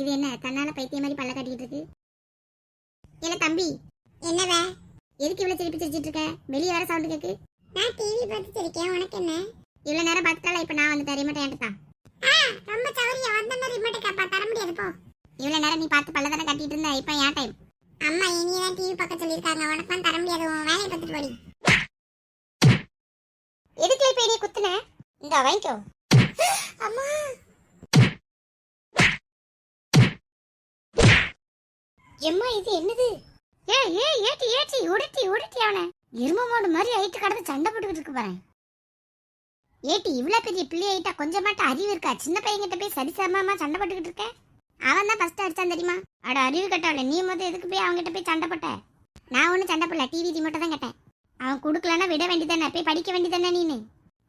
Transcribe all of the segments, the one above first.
இது என்ன தன்னால பைத்திய மாதிரி பல்ல கட்டிக்கிட்டு இருக்கு? இல்ல தம்பி? என்னவே? எதுக்கு இவ்வளவு சிரிப்பு சிரிச்சிட்டு இருக்க? வெளியே வர சவுண்ட் கேக்கு. நான் டிவி பார்த்து சிரிக்கேன் உனக்கு என்ன? இவ்வளவு நேரம் பார்த்துட்டால இப்ப நான் வந்து ரிமோட் என்கிட்ட ரொம்ப சௌரியம் வந்த ரிமோட் கேப்பா தர முடியாது போ. இவ்வளவு நேரம் நீ பார்த்து பல்ல தானே கட்டிட்டு இருந்த? இப்ப ஏன் டைம் அம்மா இனி தான் டிவி பார்க்க சொல்லியிருக்காங்க. உனக்கு தான் தர முடியாது உன் வேலையை பார்த்துட்டு போடி. எதுக்கு இப்ப நீ குத்துன? இந்த வாங்கிக்கோ. அம்மா! எம்மா இது என்னது? ஏ ஏ ஏட்டி ஏட்டி உடட்டி உடட்டி அவனை. எரும மாடு மாதிரி ஆயிட்டு கடந்து சண்டை போட்டுக்கிட்டு இருக்கு பாரு. ஏட்டி இவ்வளோ பெரிய பிள்ளை ஆயிட்டா கொஞ்சமாட்ட அறிவு இருக்கா? சின்ன பையன்கிட்ட போய் சரிசமமா சண்டை போட்டுக்கிட்டு இருக்கேன் அவன் தான் ஃபர்ஸ்ட் அடிச்சான் தெரியுமா? அட அறிவு கட்டவள நீ மொதல் எதுக்கு போய் அவன்கிட்ட போய் சண்டை போட்ட? நான் ஒன்றும் சண்டை போடல டிவி ரிமோட்டை தான் கேட்டேன். அவன் கொடுக்கலன்னா விட வேண்டியதானே போய் படிக்க வேண்டியதானே நீனு?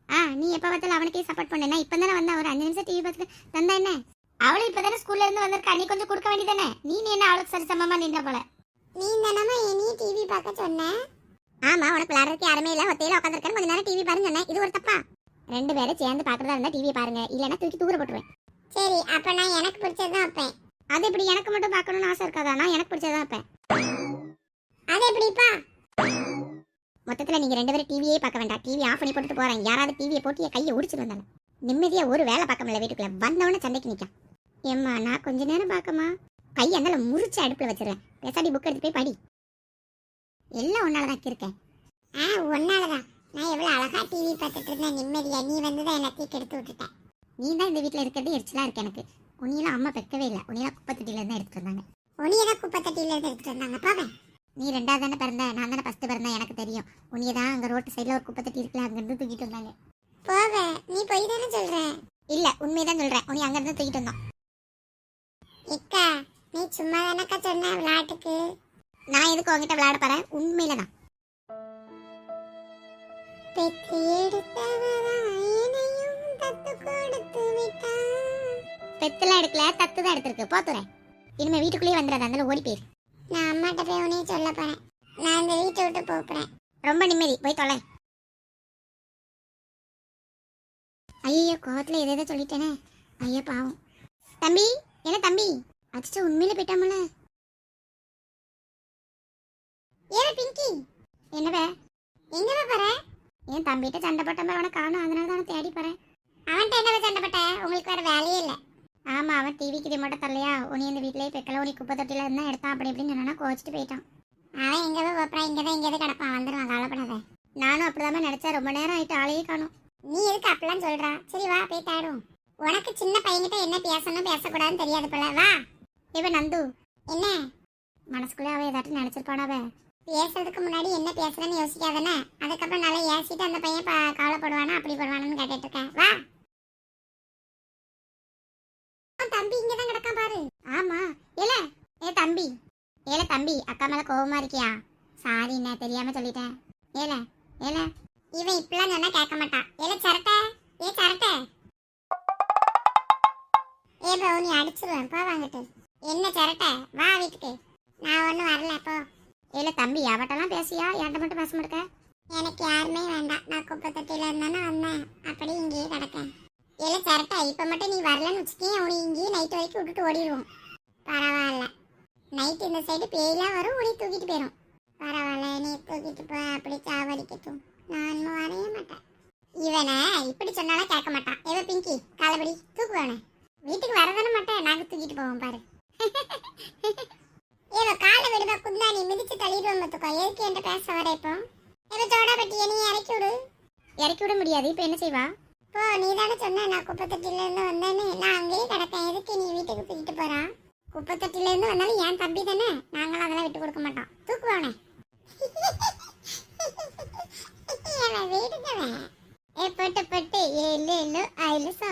ஆ நீ எப்போ பார்த்தாலும் அவனுக்கே சப்போர்ட் பண்ணேன்னா இப்போ தானே வந்தா ஒரு அஞ்சு நிமிஷம் டிவி பார்த்துட்டு தந்தா என்ன? அவளும் இப்போ தானே ஸ்கூல்ல இருந்து வந்திருக்கா. நீ கொஞ்சம் கொடுக்க வேண்டியதானே நீ என்ன அவளுக்கு சரி சமமா நின்ற போல? நீ தானமா நீ டிவி பார்க்க சொன்ன? ஆமா உனக்கு விளையாடுறதுக்கு யாருமே இல்ல. ஒத்தையில உட்காந்துருக்கேன் கொஞ்ச நேரம் டிவி பாருங்க சொன்னேன். இது ஒரு தப்பா? ரெண்டு பேரும் சேர்ந்து பாக்குறதா இருந்தா டிவி பாருங்க. இல்லைன்னா தூக்கி தூர போட்டுருவேன். சரி அப்ப நான் எனக்கு பிடிச்சதான் வைப்பேன். அது இப்படி எனக்கு மட்டும் பார்க்கணும்னு ஆசை இருக்காதா? நான் எனக்கு பிடிச்சதான் வைப்பேன். அது எப்படிப்பா? மொத்தத்துல நீங்க ரெண்டு பேரும் டிவியே பார்க்க வேண்டாம். டிவி ஆஃப் பண்ணி போட்டுட்டு போறேன் யாராவது டிவியை போட்டு என் கையை ஒடிச்சிட்டு வந்தாங்க. நிம்மதியா ஒரு வேலை பார்க்க முடியல வீட்டுக்குள்ள. வந்தவொடனே சண்டைக்கு நிற்கும் ஏம்மா நான் கொஞ்ச நேரம் பார்க்கமா கை அந்தால முறிச்சு அடுப்புல வச்சிருவேன். பேசாடி புக் எடுத்து போய் படி. எல்லாம் உன்னாலதான் இருக்கேன் ஆ உன்னாலதான். நான் எவ்வளவு அழகா டிவி பார்த்துட்டு இருந்தேன். நிம்மதியா. நீ வந்து தான் எல்லாத்தையும் கெடுத்து விட்டுட்டேன். நீ தான் இந்த வீட்ல இருக்கிறது எரிச்சலா இருக்கு எனக்கு. உன்னையெல்லாம் அம்மா பெக்கவே இல்லை. உன்னையெல்லாம் குப்பை தொட்டியில இருந்து எடுத்துட்டு வந்தாங்க. உன்னையதான் குப்பை தொட்டியில இருந்து எடுத்துட்டு வந்தாங்க. போவேன் நீ ரெண்டாவது தானே பிறந்த. நான் தானே ஃபர்ஸ்ட் பிறந்தேன். எனக்கு தெரியும். உன்னைய தான் அங்க ரோட்டு சைடுல ஒரு குப்பை தொட்டி இருக்குல்ல அங்க இருந்து தூக்கிட்டு வந்தாங்க. போவ. நீ போய் தானே சொல்ற? இல்ல உண்மைதான் சொல்றேன். உன்னை அங்க இருந்து தூக்கிட்டு வந்தோம். இக்கா நீ சும்மா தானக்கா சொன்ன விளையாட்டுக்கு? நான் எதுக்கு உங்ககிட்ட விளையாட போறேன்? உண்மையில தான் பெற்று எடுத்தவராயனையும் தத்து கொடுத்து விட்டான். பெத்துலாம் எடுக்கல தத்து தான் எடுத்திருக்கு போத்துறேன் இனிமே வீட்டுக்குள்ளேயே வந்துடாத அதனால ஓடி போயிரு. நான் அம்மாட்ட போய் உன்னைய சொல்ல போறேன். நான் இந்த வீட்டை விட்டு போகிறேன் ரொம்ப நிம்மதி. போய் தொலை. ஐயோ கோவத்தில் எதை எதை சொல்லிட்டேனே. ஐயோ பாவம். தம்பி என்ன தம்பி அச்சோ உண்மையில போயிட்டாமல? ஏற பிங்கி என்னவே? எங்கவே போற? என் தம்பிகிட்ட சண்டை போட்ட மாதிரி அவனை காணும் அதனால தான் தேடி போறேன். அவன்கிட்ட என்ன சண்டை போட்ட? உங்களுக்கு வேற வேலையே இல்லை. ஆமா அவன் டிவிக்கு ரிமோட்டை தரலையா? உனி இந்த வீட்லயே பெக்கல உனி குப்பை தொட்டில இருந்தா எடுத்தான் அப்படி இப்படின்னு என்னன்னா கோச்சிட்டு போயிட்டான். அவன் எங்கவே போப்பா இங்கதான் எங்கேயாவது கிடப்பான் வந்துடுவான் கவலைப்படாத. நானும் அப்படிதான் நினைச்சா ரொம்ப நேரம் ஆயிட்டு ஆளையே காணும். நீ எதுக்கு அப்படிலாம் சொல்றா? சரி வா போய் தேடும் உனக்கு சின்ன பையன்கிட்ட என்ன பேசணும் பேசக்கூடாதுன்னு தெரியாது போல. வா. இவ நந்து. என்ன? மனசுக்குள்ளே அவள் ஏதாட்டும் நினைச்சிருப்பானாவ பேசுறதுக்கு முன்னாடி என்ன பேசுறேன்னு யோசிக்காதானே. அதுக்கப்புறம் நல்லா ஏசிட்டு அந்த பையன் ப- கவலைப்படுவானா அப்படி படுவானான்னு கேட்டுட்டு இருக்கேன் வா. உன் தம்பி இங்கதான் கிடக்கான் பாரு. ஆமா. ஏல. ஏ தம்பி. ஏல தம்பி அக்கா மேல கோவமா இருக்கியா? சாரி என்ன தெரியாம சொல்லிட்டேன். ஏல. ஏல. இவன் இப்படிலாம் சொன்னா கேட்க மாட்டான் ஏல சரட்டை. ஏ சரட்டை. ஏ ப்ரோ நீ அடிச்சிருவேன். போ வாங்கிட்டு. என்ன சரட்டை? வா வீட்டுக்கு. நான் ஒன்றும் வரல போ. இல்லை தம்பி அவட்டெல்லாம் பேசியா? என்கிட்ட மட்டும் பேச மாட்டேக்க எனக்கு யாருமே வேண்டாம். நான் குப்பை தொட்டியில் இருந்தானே வந்தேன். அப்படி இங்கேயே கிடக்கேன். இல்லை சரட்டை இப்போ மட்டும் நீ வரலன்னு வச்சுக்கேன். உனி இங்கேயே நைட் வரைக்கும் விட்டுட்டு ஓடிடுவோம். பரவாயில்ல. நைட் இந்த சைடு பேயெல்லாம் வரும் உனி தூக்கிட்டு போயிடும் பரவாயில்ல நீ தூக்கிட்டு போ. அப்படி சாவடிக்கட்டும். நான் வரைய மாட்டேன். இவனை இப்படி சொன்னாலும் கேட்க மாட்டான். எவ பிங்கி காலபடி தூக்குவானே வீட்டுக்கு வரதானே மாட்டேன். நாங்க தூக்கிட்டு போவோம் பாரு. ஏவ காலை விடுவா குந்தாணி மிதிச்சு தள்ளிடுவோம் பார்த்துக்கோ. எதுக்கு என்கிட்ட பேச வர இப்போ? ஏவ சோடா பெட்டியை நீ இறக்கி விடு. இறக்கி விட முடியாது. இப்போ என்ன செய்வா? போ நீ தானே சொன்ன நான் குப்பை தொட்டில இருந்து வந்தேன்னு. நான் அங்கேயே கிடக்கேன். எதுக்கு நீ வீட்டுக்கு தூக்கிட்டு போறா? குப்பை தொட்டில இருந்து வந்தாலும் என் தம்பி தானே. நாங்களும் அதெல்லாம் விட்டு கொடுக்க மாட்டோம். தூக்குவானே வீட்டுக்கு ஏ பட்டு பட்டு. ஏழு ஏழு ஐலு சோ